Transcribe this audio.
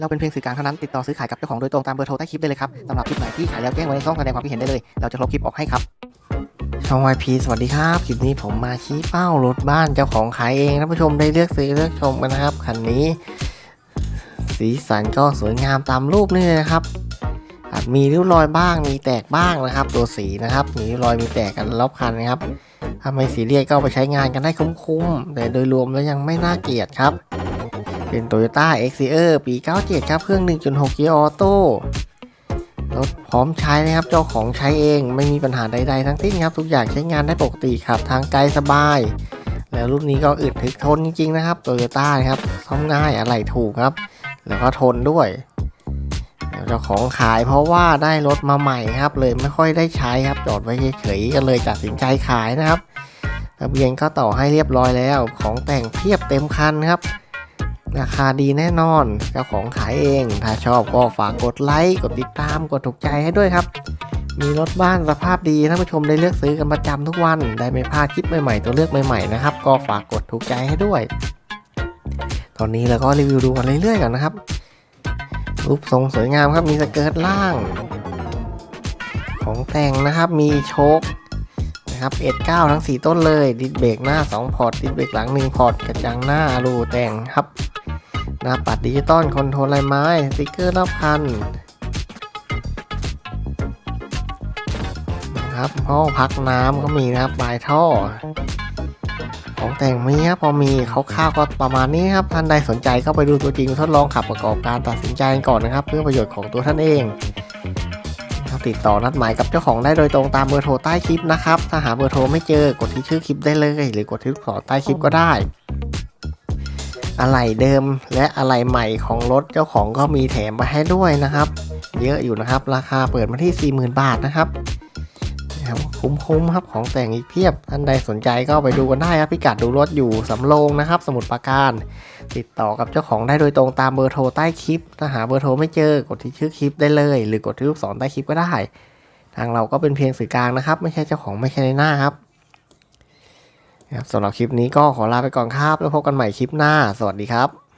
เราเป็นเพียงสื่อกลางเท่านั้น ติดต่อซื้อขายกับเจ้าของโดยตรงตามเบอร์โทรใต้คลิปได้เลยครับสำหรับคลิปไหนที่ขายแล้วแจ้งไว้ในช่องแสดงความคิดเห็นได้เลย เราจะลบคลิปออกให้ครับช่อง YP สวัสดีครับ คลิปนี้ผมมาชี้เป้ารถบ้านเจ้าของขายเองท่านผู้ชมได้เลือกซื้อเลือกชมกันนะครับคันนี้ สีสันก็สวยงามตามรูปนี่เลยนะครับอาจมีริ้วรอยบ้างมีแตกบ้างนะครับ ตัวสีนะครับมีริ้วรอยมีแตกกันรอบคันนะครับถ้าไม่สีเรียสก็ไปใช้งานกันได้คุ้มๆแต่โดยรวมแล้วยังไม่น่าเกลียดครับ เป็น Toyota x c r ปี 97 ครับเครื่อง 1.6 เกียร์ออโต้รถพร้อมใช้นะครับ เจ้าของใช้เองไม่มีปัญหาใด ๆ ทั้งสิ้นครับ ทุกอย่างใช้งานได้ปกติครับ ทางไกลสบาย แล้วรุ่นนี้ก็อึดถึกทนจริง ๆ นะครับ Toyota ครับซ่อมง่ายอะไรถูกครับ แล้วก็ทนด้วยเจ้าของขายเพราะว่าได้รถมาใหม่ครับ เลยไม่ค่อยได้ใช้ครับ จอดไว้เฉยๆก็เลยตัดสินใจขายนะครับทะเบียนก็ต่อให้เรียบร้อยแล้ว ของแต่งเพียบเต็มคันครับ ราคาดีแน่นอน เจ้าของขายเอง ถ้าชอบก็ฝากกดไลค์ กดติดตาม กดถูกใจให้ด้วยครับ มีรถบ้านสภาพดีท่านผู้ชมได้เลือกซื้อกันประจำทุกวัน ได้ไม่พลาดคลิปใหม่ๆ ตัวเลือกใหม่ๆนะครับ ก็ฝากกดถูกใจให้ด้วย ตอนนี้เราก็รีวิวดูกันเรื่อยๆกันนะครับ รูปทรงสวยงามครับ มีสเกิร์ตล่าง ของแต่งนะครับ มีโชคนะครับเอ็ดเก้าทั้ง 4 ต้นเลย ดิสเบรกหน้า 2 พอร์ต ดิสเบรกหลัง 1 พอร์ต กระจังหน้า รูแต่งครับ หน้าปัดดิจิตอลคอนโทรลลายไม้สติกเกอร์รอบคันนะครับห้องพักน้ำก็มีนะครับปลายท่อ ของแต่งมีครับพอมีเขาข้าวก็ประมาณนี้ครับท่านใดสนใจก็ไปดูตัวจริงทดลองขับประกอบการตัดสินใจก่อนนะครับ เพื่อประโยชน์ของตัวท่านเองครับติดต่อนัดหมายกับเจ้าของได้โดยตรงตามเบอร์โทรใต้คลิปนะครับ ถ้าหาเบอร์โทรไม่เจอกดที่ชื่อคลิปได้เลย หรือกดที่ลูกศรใต้คลิปก็ได้ อะไหล่เดิมและอะไหล่ใหม่ของรถเจ้าของก็มีแถมมาให้ด้วยนะครับ เยอะอยู่นะครับ ราคาเปิดมาที่ 40,000 บาทนะครับนะครับคุ้มๆครับของแต่งอีกเพียบท่านใดสนใจก็ไปดูกันได้ครับพิกัดดูรถอยู่สำโรงนะครับ สมุทรปราการ ติดต่อกับเจ้าของได้โดยตรงตามเบอร์โทรใต้คลิป ถ้าหาเบอร์โทรไม่เจอกดที่ชื่อคลิปได้เลย หรือกดที่ลูกศรใต้คลิปก็ได้ ทางเราก็เป็นเพียงสื่อกลางนะครับ ไม่ใช่เจ้าของไม่ใช่ในหน้าครับ สำหรับคลิปนี้ก็ขอลาไปก่อนครับ แล้วพบกันใหม่คลิปหน้า สวัสดีครับ